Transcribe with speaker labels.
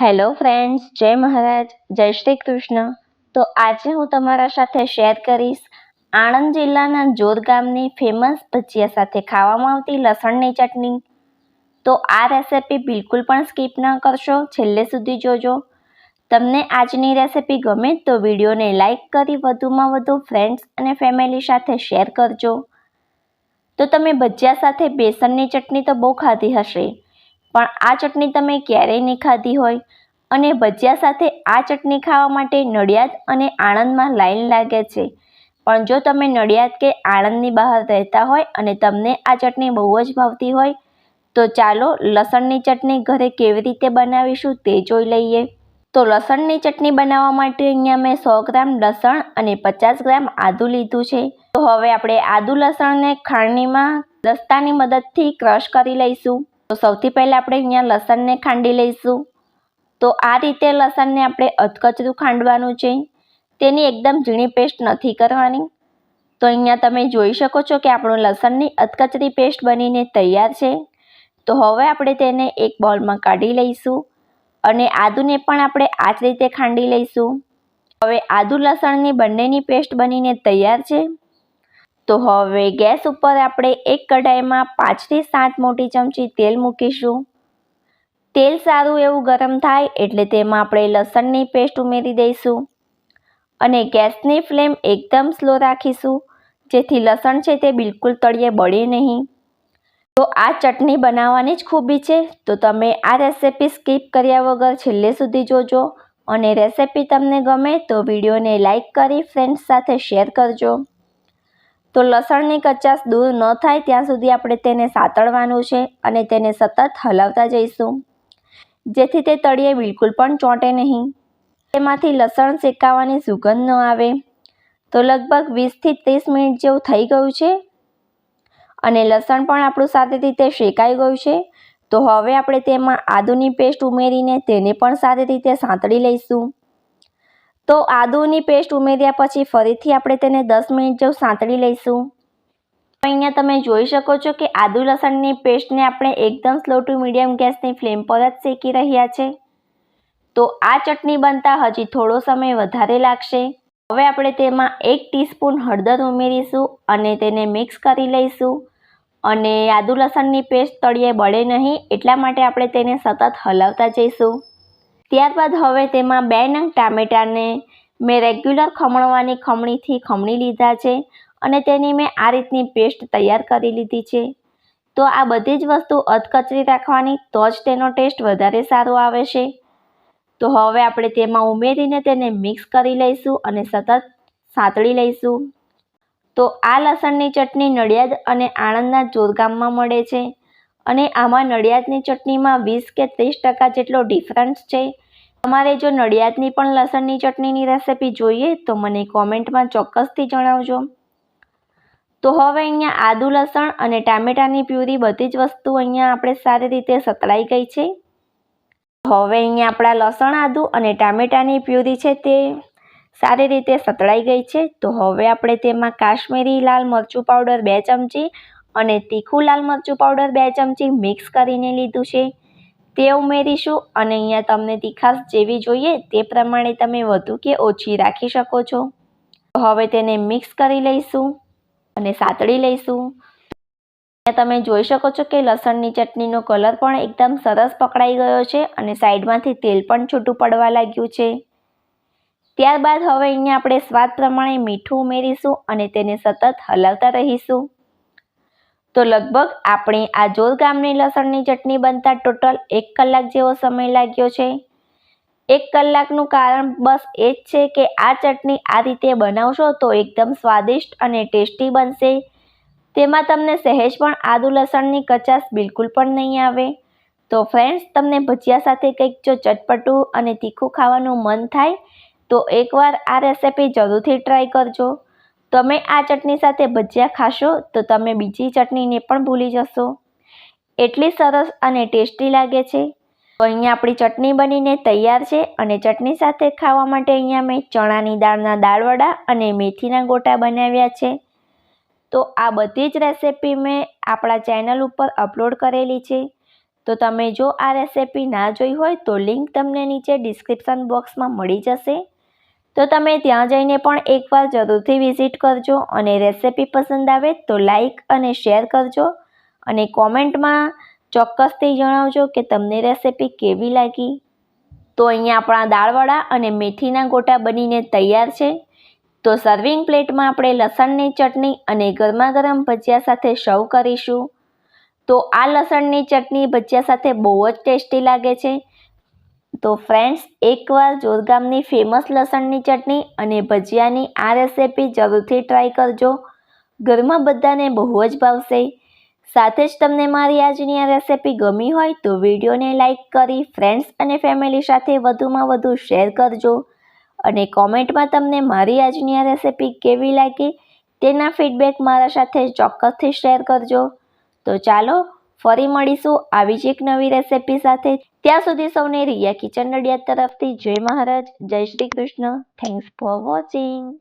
Speaker 1: Hello friends, જય મહારાજ, જય શ્રી કૃષ્ણ. તો આજે હું તમારા સાથે શેર કરીશ આણંદ જિલ્લાના જોર ગામની ફેમસ ભજીયા સાથે ખાવામાં આવતી લસણની ચટણી. તો આ રેસિપી બિલકુલ પણ સ્કીપ ન કરશો, છેલ્લે સુધી જોજો. તમને આજની રેસિપી ગમે તો વિડીયોને લાઇક કરી વધુમાં વધુ ફ્રેન્ડ્સ અને ફેમિલી સાથે શેર કરજો. તો તમે ભજીયા સાથે બેસનની ચટણી તો બહુ ખાધી હશે. પણ આ ચટણી તમે ક્યારેય નહીં ખાધી હોય. અને ભજીયા સાથે આ ચટણી ખાવા માટે નડિયાદ અને આણંદમાં લાઈન લાગે છે. પણ જો તમે નડિયાદ કે આણંદની બહાર રહેતા હોય અને તમને આ ચટણી બહુ જ ભાવતી હોય, તો ચાલો લસણની ચટણી ઘરે કેવી રીતે બનાવીશું તે જોઈ લઈએ. તો લસણની ચટણી બનાવવા માટે અહીંયા મેં સો ગ્રામ લસણ અને પચાસ ગ્રામ આદું લીધું છે. તો હવે આપણે આદુ લસણને ખાંડણીમાં દસ્તાની મદદથી ક્રશ કરી લઈશું. તો સૌથી પહેલાં આપણે અહીંયા લસણને ખાંડી લઈશું. તો આ રીતે લસણને આપણે અધકચરું ખાંડવાનું છે. તેની એકદમ ઝીણી પેસ્ટ નથી કરવાની. તો અહીંયા તમે જોઈ શકો છો કે આપણું લસણની અધકચરી પેસ્ટ બનીને તૈયાર છે. તો હવે આપણે તેને એક બોલમાં કાઢી લઈશું અને આદુને પણ આપણે આ જ રીતે ખાંડી લઈશું. હવે આદુ લસણની બંનેની પેસ્ટ બનીને તૈયાર છે. તો હવે ગેસ ઉપર આપણે એક કઢાઈમાં પાંચથી સાત મોટી ચમચી તેલ મૂકીશું. તેલ સારું એવું ગરમ થાય એટલે તેમાં આપણે લસણની પેસ્ટ ઉમેરી દઈશું અને ગેસની ફ્લેમ એકદમ સ્લો રાખીશું, જેથી લસણ છે તે બિલકુલ તળિયે બળે નહીં. તો આ ચટણી બનાવવાની જ ખૂબી છે, તો તમે આ રેસિપી સ્કીપ કર્યા વગર છેલ્લે સુધી જોજો અને રેસિપી તમને ગમે તો વિડીયોને લાઇક કરી ફ્રેન્ડ્સ સાથે શેર કરજો. તો લસણની કચાશ દૂર ન થાય ત્યાં સુધી આપણે તેને સાતળવાનું છે અને તેને સતત હલાવતા જઈશું. જેથી તે તળિયે બિલકુલ પણ ચોંટે નહીં. તેમાંથી લસણ શેકાવાની સુગંધ ન આવે. તો લગભગ વીસથી ત્રીસ મિનિટ જેવું થઈ ગયું છે. અને લસણ પણ આપણું સાથે રીતે શેકાઈ ગયું છે. તો હવે આપણે તેમાં આદુની પેસ્ટ ઉમેરીને તેને પણ સારી રીતે સાંતળી લઈશું. તો આદુની પેસ્ટ ઉમેર્યા પછી ફરીથી આપણે તેને દસ મિનિટ જેવું સાંતળી લઈશું. અહીંયા તમે જોઈ શકો છો કે આદુ લસણની પેસ્ટને આપણે એકદમ સ્લો ટુ મીડિયમ ગેસની ફ્લેમ પર જ શેકી રહ્યા છે. તો આ ચટણી બનતા હજી થોડો સમય વધારે લાગશે. હવે આપણે તેમાં એક ટીસ્પૂન હળદર ઉમેરીશું અને તેને મિક્સ કરી લઈશું. અને આદુ લસણની પેસ્ટ તળિયે બળે નહીં, એટલા માટે આપણે તેને સતત હલાવતા જઈશું. ત્યારબાદ હવે તેમાં બે નંગ ટામેટાને મેં રેગ્યુલર ખમણવાની ખમણીથી ખમણી લીધા છે અને તેની મેં આ રીતની પેસ્ટ તૈયાર કરી લીધી છે. તો આ બધી જ વસ્તુ અધકચરી રાખવાની તો જ તેનો ટેસ્ટ વધારે સારો આવે છે. તો હવે આપણે તેમાં ઉમેરીને તેને મિક્સ કરી લઈશું અને સતત સાતળી લઈશું. તો આ લસણની ચટણી નડિયાદ અને આણંદના જોરગામમાં મળે છે. અને આમાં નડિયાદની ચટણીમાં વીસ કે ત્રીસ ટકા જેટલો ડિફરન્સ છે. તમારે જો નડિયાદની પણ લસણની ચટણીની રેસિપી જોઈએ તો મને કોમેન્ટમાં ચોક્કસથી જણાવજો. તો હવે અહીંયા આદુ લસણ અને ટામેટાની પ્યુરી બધી જ વસ્તુ અહીંયા આપણે સારી રીતે સતળાઈ ગઈ છે. હવે અહીંયા આપણા લસણ આદુ અને ટામેટાની પ્યુરી છે તે સારી રીતે સતળાઈ ગઈ છે. તો હવે આપણે તેમાં કાશ્મીરી લાલ મરચું પાવડર બે ચમચી અને તીખું લાલ મરચું પાવડર બે ચમચી મિક્સ કરીને લીધું છે. તે ઉમેરીશું અને અહીંયા તમને તીખાશ જેવી જોઈએ તે પ્રમાણે તમે વધુ કે ઓછી રાખી શકો છો. હવે તેને મિક્સ કરી લઈશું અને સાતળી લઈશું. તમે જોઈ શકો છો કે લસણની ચટણીનો કલર પણ એકદમ સરસ પકડાઈ ગયો છે અને સાઈડમાંથી તેલ પણ છૂટું પડવા લાગ્યું છે. ત્યારબાદ હવે અહીંયા આપણે સ્વાદ પ્રમાણે મીઠું ઉમેરીશું અને તેને સતત હલાવતા રહીશું. તો લગભગ આપણે આ જોર ગામની લસણની ચટણી બનતા ટોટલ એક કલાક જેવો સમય લાગ્યો છે. એક કલાકનું કારણ બસ એ જ છે કે આ ચટણી આ રીતે બનાવશો તો એકદમ સ્વાદિષ્ટ અને ટેસ્ટી બનશે. તેમાં તમને સહેજ પણ આદુ લસણની કચાશ બિલકુલ પણ નહીં આવે. તો ફ્રેન્ડ્સ, તમને ભજીયા સાથે કંઈક જો ચટપટું અને તીખું ખાવાનું મન થાય તો એકવાર આ રેસિપી જરૂરથી ટ્રાય કરજો. તમે આ ચટણી સાથે ભજીયા ખાશો, તો તમે બીજી ચટણીને પણ ભૂલી જશો. એટલી સરસ અને ટેસ્ટી લાગે છે. તો અહીંયા આપણી ચટણી બનીને તૈયાર છે અને ચટણી સાથે ખાવા માટે અહીંયા મેં ચણાની દાળના દાળવડા અને મેથીના ગોટા બનાવ્યા છે. તો આ બધી જ રેસિપી મેં આપણા ચેનલ ઉપર અપલોડ કરેલી છે. તો તમે જો આ રેસિપી ના જોઈ હોય તો લિંક તમને નીચે ડિસ્ક્રિપ્શન બોક્સમાં મળી જશે. તો તમે ત્યાં જઈને પણ એકવાર જરૂરથી વિઝિટ કરજો અને રેસિપી પસંદ આવે તો લાઈક અને શેર કરજો. અને કોમેન્ટમાં ચોક્કસથી જણાવજો કે તમને રેસિપી કેવી લાગી. તો અહીંયા આપણા દાળવડા અને મેથીના ગોટા બનીને તૈયાર છે. તો સર્વિંગ પ્લેટમાં આપણે લસણની ચટણી અને ગરમા ગરમ ભજીયા સાથે સર્વ કરીશું. તો આ લસણની ચટણી ભજીયા સાથે બહુ જ ટેસ્ટી લાગે છે. તો ફ્રેન્ડ્સ એકવાર જોરગામની ફેમસ લસણની ચટણી અને ભજીયાની આ રેસિપી જરૂરથી ટ્રાય કરજો. ઘરમાં બધાને બહુ જ ભાવશે. સાથે જ તમને મારી આજની આ રેસિપી ગમી હોય તો વિડીયોને લાઇક કરી ફ્રેન્ડ્સ અને ફેમિલી સાથે વધુમાં વધુ શેર કરજો. અને કોમેન્ટમાં તમને મારી આજની આ રેસિપી કેવી લાગી તેના ફીડબેક મારા સાથે ચોક્કસથી શેર કરજો. તો ચાલો, ફરી મળીશું આવી જ એક નવી રેસિપી સાથે. ત્યાં સુધી સૌને રિયા કિચન નડિયાદ તરફથી જય મહારાજ, જય Shri Krishna. Thanks for watching